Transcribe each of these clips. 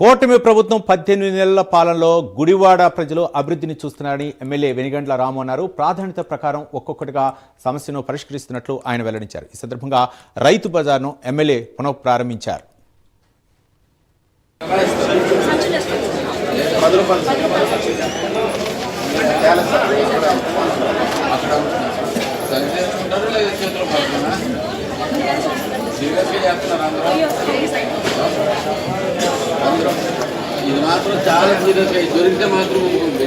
కూటమి ప్రభుత్వం పద్దెనిమిది నెలల పాలనలో గుడివాడ ప్రజలు అభివృద్ధిని చూస్తున్నారని ఎమ్మెల్యే వెనిగండ్ల రాము అన్నారు. ప్రాధాన్యత ప్రకారం ఒక్కొక్కటిగా సమస్యను పరిష్కరిస్తున్నట్లు ఆయన వెల్లడించారు. ఈ సందర్భంగా రైతు బజార్ను ఎమ్మెల్యే పునః ప్రారంభించారు లేదా చేస్తున్నారు ఇది మాత్రం చాలా సీరియస్గా ఇది దొరికితే మాత్రం ఊరుకుంది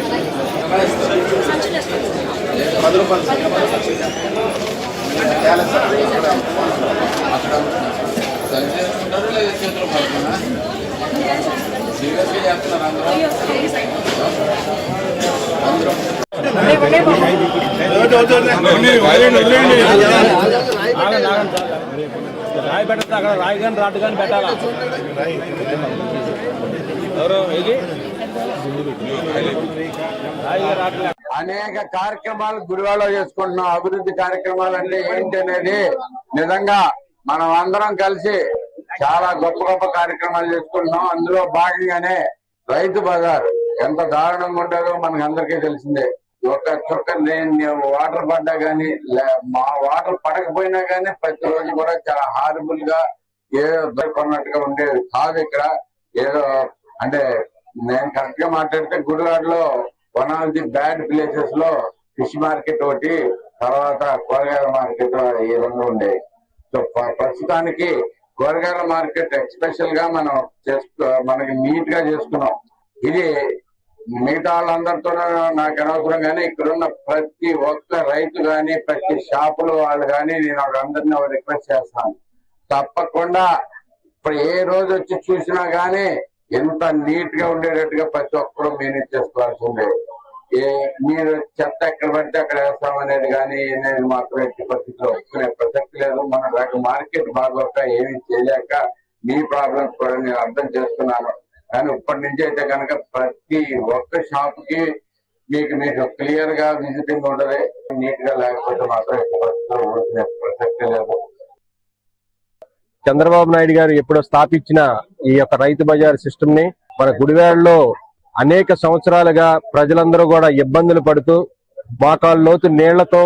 పది రూపాయలు అక్కడ సరిచేసుకుంటారు లేదా చేతిలో పడుతున్నా సీరియస్గా చేస్తున్నారు అందరూ అందరూ రాయి పెట్టద్దు అక్కడ రాయి కానీ రాడ్డు కానీ పెట్టాలా ఎవరు ఇది రాయి రాడ్డు అనేక కార్యక్రమాలు గుడివాడలో చేసుకుంటున్నాం. అభివృద్ధి కార్యక్రమాలు అంటే ఏంటి అనేది నిజంగా మనం అందరం కలిసి చాలా గొప్ప గొప్ప కార్యక్రమాలు చేసుకుంటున్నాం. అందులో భాగంగానే రైతు బజార్ ఎంత దారుణంగా ఉంటుందో మనకు అందరికీ తెలిసిందే. ఒక చుక్క లేని వాటర్ పడ్డా గానీ మా వాటర్ పడకపోయినా గానీ ప్రతి రోజు కూడా చాలా హారబుల్గా ఏదో దొరకన్నట్టుగా ఉండేది. కాదు ఇక్కడ ఏదో అంటే నేను కరెక్ట్గా మాట్లాడితే గుడివాడలో వన్ ఆఫ్ ది బ్యాడ్ ప్లేసెస్లో ఫిష్ మార్కెట్ ఒకటి తర్వాత కూరగాయల మార్కెట్ ఈ రెండు ఉండేవి. సో ప్రస్తుతానికి కూరగాయల మార్కెట్ ఎక్స్పెషల్గా మనం చేసుకో మనకి నీట్గా చేసుకున్నాం. ఇది మిగతా వాళ్ళందరితో నాకు అనవసరం కానీ ఇక్కడున్న ప్రతి ఒక్క రైతు కానీ ప్రతి షాపులు వాళ్ళు కానీ నేను అందరినీ రిక్వెస్ట్ చేస్తాను. తప్పకుండా ఇప్పుడు ఏ రోజు వచ్చి చూసినా గానీ ఎంత నీట్గా ఉండేటట్టుగా ప్రతి ఒక్కరు మేనేజ్ చేసుకోవాల్సిందే. ఏ మీరు చెత్త ఎక్కడ పడితే అక్కడ వేస్తాం అనేది కానీ నేను మాత్రం ఎట్టి పరిస్థితిలో ఒప్పుకునే ప్రసక్తి లేదు. మన నాకు మార్కెట్ బాగోక ఏమీ చేయలేక మీ ప్రాబ్లమ్స్ కూడా నేను అర్థం చేస్తున్నాను కానీ ఇప్పటి నుంచి అయితే కనుక ప్రతి ఒక్క షాప్కి మీకు మీకు క్లియర్గా విజిటింగ్ ఉండదు నీట్గా లేకపోతే మాత్రం ఎట్టి పరిస్థితిలో ప్రసక్తి లేదు. చంద్రబాబు నాయుడు గారు ఎప్పుడో స్థాపించిన ఈ యొక్క రైతు బజార్ సిస్టమ్ని మన గుడివాడలో అనేక సంవత్సరాలుగా ప్రజలందరూ కూడా ఇబ్బందులు పడుతూ మోకాళ్ళ లోతు నీళ్ళతో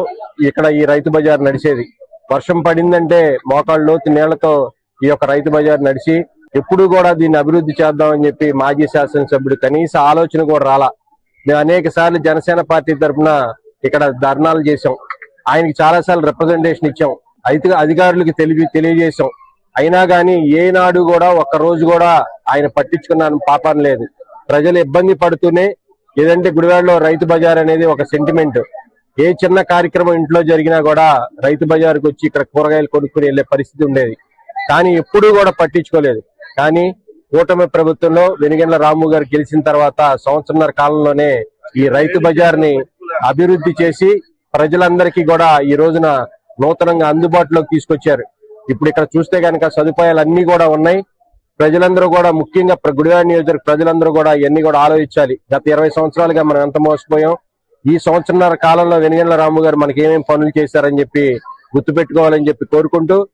ఇక్కడ ఈ రైతు బజార్ నడిచేది. వర్షం పడిందంటే మోకాళ్ళ లోతు నీళ్ళతో ఈ యొక్క రైతు బజార్ నడిచి ఎప్పుడు కూడా దీన్ని అభివృద్ధి చేద్దామని చెప్పి మాజీ శాసనసభ్యుడు కనీస ఆలోచన కూడా రాలా. మేము అనేక సార్లు జనసేన పార్టీ తరఫున ఇక్కడ ధర్నాలు చేశాం. ఆయనకి చాలా సార్లు రిప్రజెంటేషన్ ఇచ్చాం. అయితే అధికారులకు తెలియ తెలియజేశాం. అయినా గానీ ఏనాడు కూడా ఒక్క రోజు కూడా ఆయన పట్టించుకున్నాను పాపం లేదు. ప్రజలు ఇబ్బంది పడుతూనే ఏదంటే గుడివాడలో రైతు బజార్ అనేది ఒక సెంటిమెంట్ ఏ చిన్న కార్యక్రమం ఇంట్లో జరిగినా కూడా రైతు బజార్కి వచ్చి ఇక్కడ కూరగాయలు కొనుక్కుని వెళ్ళే పరిస్థితి ఉండేది. కానీ ఎప్పుడూ కూడా పట్టించుకోలేదు. కానీ కూటమి ప్రభుత్వంలో వెనుగెండ్ల రాము గారు గెలిచిన తర్వాత సంవత్సరంన్నర కాలంలోనే ఈ రైతు బజార్ని అభివృద్ధి చేసి ప్రజలందరికీ కూడా ఈ రోజున నూతనంగా అందుబాటులోకి తీసుకొచ్చారు. ఇప్పుడు ఇక్కడ చూస్తే కనుక సదుపాయాలు అన్ని కూడా ఉన్నాయి. ప్రజలందరూ కూడా ముఖ్యంగా ప్ర- గుడివాడ నియోజకవర్గ ప్రజలందరూ కూడా ఇవన్నీ కూడా ఆలోచించాలి. గత ఇరవై సంవత్సరాలుగా మనం ఎంత మోసపోయాం? ఈ సంవత్సరంన్నర కాలంలో వెనుగండ్ల రాము గారు మనకి ఏమేమి పనులు చేశారని చెప్పి గుర్తుపెట్టుకోవాలని చెప్పి కోరుకుంటూ